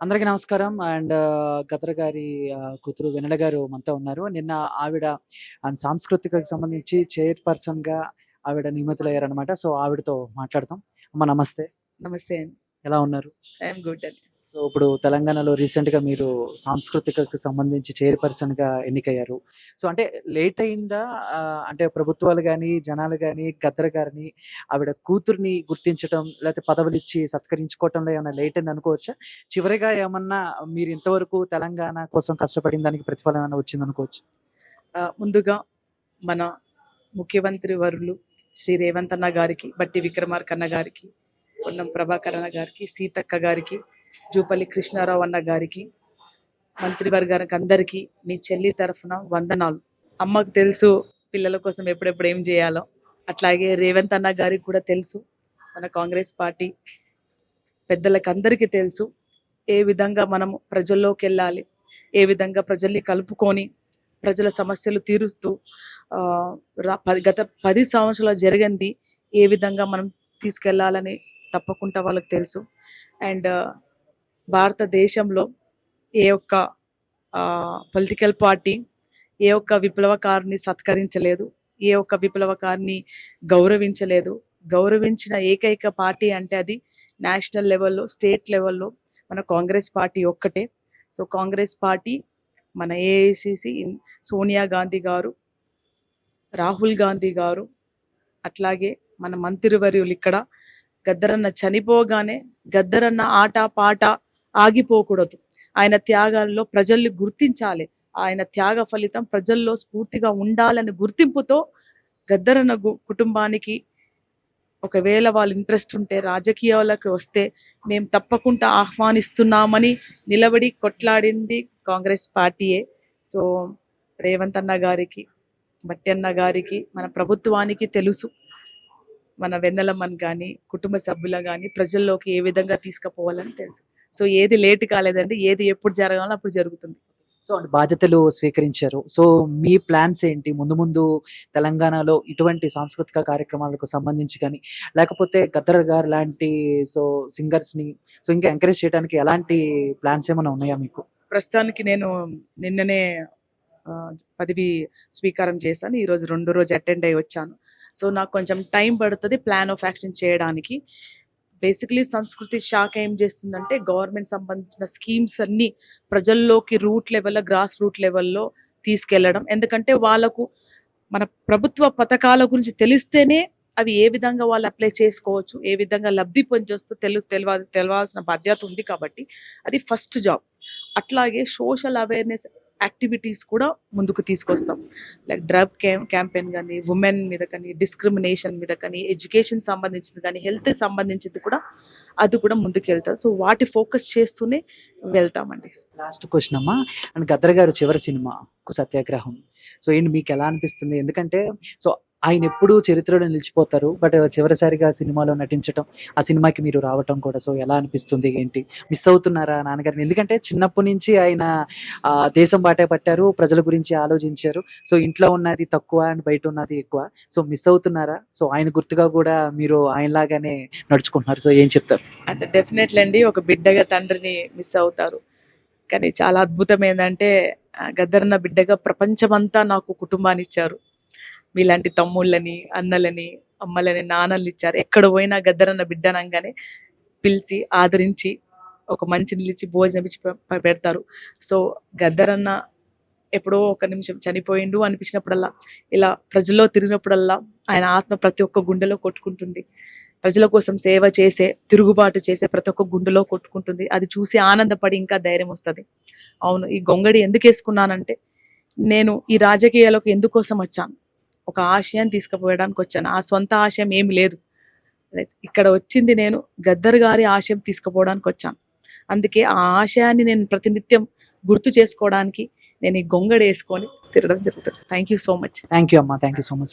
అందరికీ నమస్కారం అండ్ గదర్ గారి కూతురు వెన్నెల గారు మనతో ఉన్నారు. నిన్న ఆవిడ అండ్ సాంస్కృతికకు సంబంధించి చైర్‌పర్సన్‌గా ఆవిడ నియమితులయ్యారనమాట. సో, ఆవిడతో మాట్లాడదాం. అమ్మ నమస్తే. నమస్తే. ఎలా ఉన్నారు? ఐయామ్ గుడ్ అండి. సో, ఇప్పుడు తెలంగాణలో రీసెంట్‌గా మీరు సాంస్కృతికకు సంబంధించి చైర్‌పర్సన్‌గా ఎన్నికయ్యారు. సో, అంటే లేట్ అయిందా? అంటే ప్రభుత్వాలు కానీ జనాలు కానీ గద్దర్ గారిని ఆవిడ కూతురిని గుర్తించటం, లేకపోతే పదవులిచ్చి సత్కరించుకోవటంలో ఏమైనా లేట్ అయింది అనుకోవచ్చా? చివరిగా ఏమన్నా మీరు ఇంతవరకు తెలంగాణ కోసం కష్టపడిన దానికి ప్రతిఫలం ఏమైనా వచ్చిందనుకోవచ్చా? అనుకోవచ్చు ముందుగా మన ముఖ్యమంత్రి వరులు శ్రీ రేవంత్ అన్న గారికి, బట్టి విక్రమార్కన్న గారికి, పొన్నం ప్రభాకర్ అన్న గారికి, సీతక్క గారికి, జూపల్లి కృష్ణారావు అన్న గారికి, మంత్రివర్గానికి అందరికీ మీ చెల్లి తరఫున వందనాలు. అమ్మకు తెలుసు పిల్లల కోసం ఎప్పుడెప్పుడు ఏం చేయాలో. అట్లాగే రేవంత్ అన్న గారికి కూడా తెలుసు. మన కాంగ్రెస్ పార్టీ పెద్దలకు అందరికీ తెలుసు. ఏ విధంగా మనం ప్రజల్లోకి వెళ్ళాలి. ఏ విధంగా ప్రజల్ని కలుపుకొని ప్రజల సమస్యలు తీరుస్తూ గత పది గత 10 సంవత్సరాలు జరిగింది ఏ విధంగా మనం తీసుకెళ్ళాలని తప్పకుండా వాళ్ళకి తెలుసు. అండ్ భారతదేశంలో ఏ ఒక్క పొలిటికల్ పార్టీ ఏ ఒక్క విప్లవకారిని సత్కరించలేదు. ఏ ఒక్క విప్లవకారిని గౌరవించలేదు. గౌరవించిన ఏకైక పార్టీ అంటే అది నేషనల్ లెవెల్‌లో, స్టేట్ లెవెల్‌లో మన కాంగ్రెస్ పార్టీ ఒక్కటే. సో, కాంగ్రెస్ పార్టీ మన ఏఐసిసి సోనియా గాంధీ గారు, రాహుల్ గాంధీ గారు, అట్లాగే మన మంత్రివర్యులు ఇక్కడ గద్దరన్న చనిపోగానే గద్దరన్న ఆట పాట ఆగిపోకూడదు. ఆయన త్యాగాల్లో ప్రజల్ని గుర్తించాలి. ఆయన త్యాగ ఫలితం ప్రజల్లో స్ఫూర్తిగా ఉండాలని గుర్తింపుతో గద్దరన్న కుటుంబానికి ఒకవేళ వాళ్ళు ఇంట్రెస్ట్ ఉంటే రాజకీయాలకు వస్తే మేము తప్పకుండా ఆహ్వానిస్తున్నామని నిలబడి కొట్లాడింది కాంగ్రెస్ పార్టీయే. సో, రేవంత్ అన్న గారికి, బట్టి గారికి, మన ప్రభుత్వానికి తెలుసు. మన వెన్నెలమ్మని కానీ కుటుంబ సభ్యుల కానీ ప్రజల్లోకి ఏ విధంగా తీసుకుపోవాలని తెలుసు. సో, ఏది లేట్ కాలేదండి. ఏది ఎప్పుడు జరగాలో అప్పుడు జరుగుతుంది. సో, అంటే బాధ్యతలు స్వీకరించారు. సో, మీ ప్లాన్స్ ఏంటి? ముందు ముందు తెలంగాణలో ఇటువంటి సాంస్కృతిక కార్యక్రమాలకు సంబంధించి గాని, లేకపోతే గద్దర్ గారు లాంటి సో, సింగర్స్‌ని సో, ఇంకా ఎంకరేజ్ చేయడానికి ఎలాంటి ప్లాన్స్ ఏమైనా ఉన్నాయా మీకు? ప్రస్తుతానికి నేను నిన్ననే పదవి స్వీకారం చేశాను. ఈరోజు రెండో రోజు అటెండ్ అయ్యి వచ్చాను. సో, నాకు కొంచెం టైం పడుతది ప్లాన్ ఆఫ్ యాక్షన్ చేయడానికి. బేసికలీ సంస్కృతి శాఖ ఏం చేస్తుందంటే గవర్నమెంట్ సంబంధించిన స్కీమ్స్ అన్ని ప్రజల్లోకి రూట్ లెవెల్‌లో, గ్రాస్ రూట్ లెవెల్‌లో తీసుకెళ్ళడం. ఎందుకంటే వాళ్ళకు మన ప్రభుత్వ పథకాల గురించి తెలిస్తేనే అవి ఏ విధంగా వాళ్ళు అప్లై చేసుకోవచ్చు. ఏ విధంగా లబ్ధి పొందొస్తూ తెలు తెలివ తెలవాల్సిన బాధ్యత ఉంది కాబట్టి అది ఫస్ట్ జాబ్. అట్లాగే సోషల్ అవేర్‌నెస్ యాక్టివిటీస్ కూడా ముందుకు తీసుకొస్తాం. లైక్ డ్రగ్ క్యాంపెయిన్ కానీ ఉమెన్ మీద కానీ, డిస్క్రిమినేషన్ మీద కానీ, ఎడ్యుకేషన్ సంబంధించింది కానీ, హెల్త్‌కి సంబంధించింది కూడా అది కూడా ముందుకెళ్తాం. సో, వాటి ఫోకస్ చేస్తూనే వెళ్తామండి. లాస్ట్ క్వశ్చన్ అమ్మా. అండ్ గద్దర్ గారు చివరి సినిమా సత్యాగ్రహం'. సో, ఏంటి ఎలా అనిపిస్తుంది? ఎందుకంటే సో, ఆయన ఎప్పుడూ చరిత్రలో నిలిచిపోతారు. బట్ చివరిసారిగా సినిమాలో నటించడం ఆ సినిమాకి మీరు రావటం కూడా సో, ఎలా అనిపిస్తుంది? ఏంటి? మిస్ అవుతున్నారా నాన్నగారిని? ఎందుకంటే చిన్నప్పటి నుంచి ఆయన దేశం బాటే పట్టారు. ప్రజల గురించి ఆలోచించారు. సో, ఇంట్లో ఉన్నది తక్కువ అండ్ బయట ఉన్నది ఎక్కువ. సో, మిస్ అవుతున్నారా? సో, ఆయన గుర్తుగా కూడా మీరు ఆయనలాగానే నడుచుకుంటున్నారు. సో, ఏం చెప్తారు? అంటే డెఫినెట్‌లీ అండి. ఒక బిడ్డగా తండ్రిని మిస్ అవుతారు. కానీ చాలా అద్భుతం ఏంటంటే గద్దరన్న బిడ్డగా ప్రపంచమంతా నాకు కుటుంబాన్ని ఇచ్చారు మీలాంటి తమ్ముళ్ళని, అన్నలని, అమ్మలని, నాన్నలు ఇచ్చారు. ఎక్కడ పోయినా గద్దరన్న బిడ్డ అనగానే పిలిచి, ఆదరించి, ఒక మంచి నిలిచి భోజనం ఇచ్చి పెడతారు. సో, గద్దరన్న ఎప్పుడో ఒక నిమిషం చనిపోయిండు అనిపించినప్పుడల్లా, ఇలా ప్రజల్లో తిరిగినప్పుడల్లా ఆయన ఆత్మ ప్రతి ఒక్క గుండెలో కొట్టుకుంటుంది. ప్రజల కోసం సేవ చేసే, తిరుగుబాటు చేసే ప్రతి ఒక్క గుండెలో కొట్టుకుంటుంది. అది చూసి ఆనందపడి ఇంకా ధైర్యం వస్తుంది అవును ఈ గొంగడి ఎందుకు వేసుకున్నానంటే నేను ఈ రాజకీయాలకు ఎందుకోసం వచ్చాను? ఒక ఆశయాన్ని తీసుకుపోయడానికి వచ్చాను. ఆ సొంత ఆశయం ఏమి లేదు. రైట్. ఇక్కడ వచ్చింది నేను గద్దర్ గారి ఆశయం తీసుకుపోవడానికి వచ్చాను. అందుకే ఆ ఆశయాన్ని నేను ప్రతినిత్యం గుర్తు చేసుకోవడానికి నేను ఈ గొంగడి ఏసుకొని తిరగడం జరుగుతుంది. Thank you so much. Thank you అమ్మా. Thank you so much.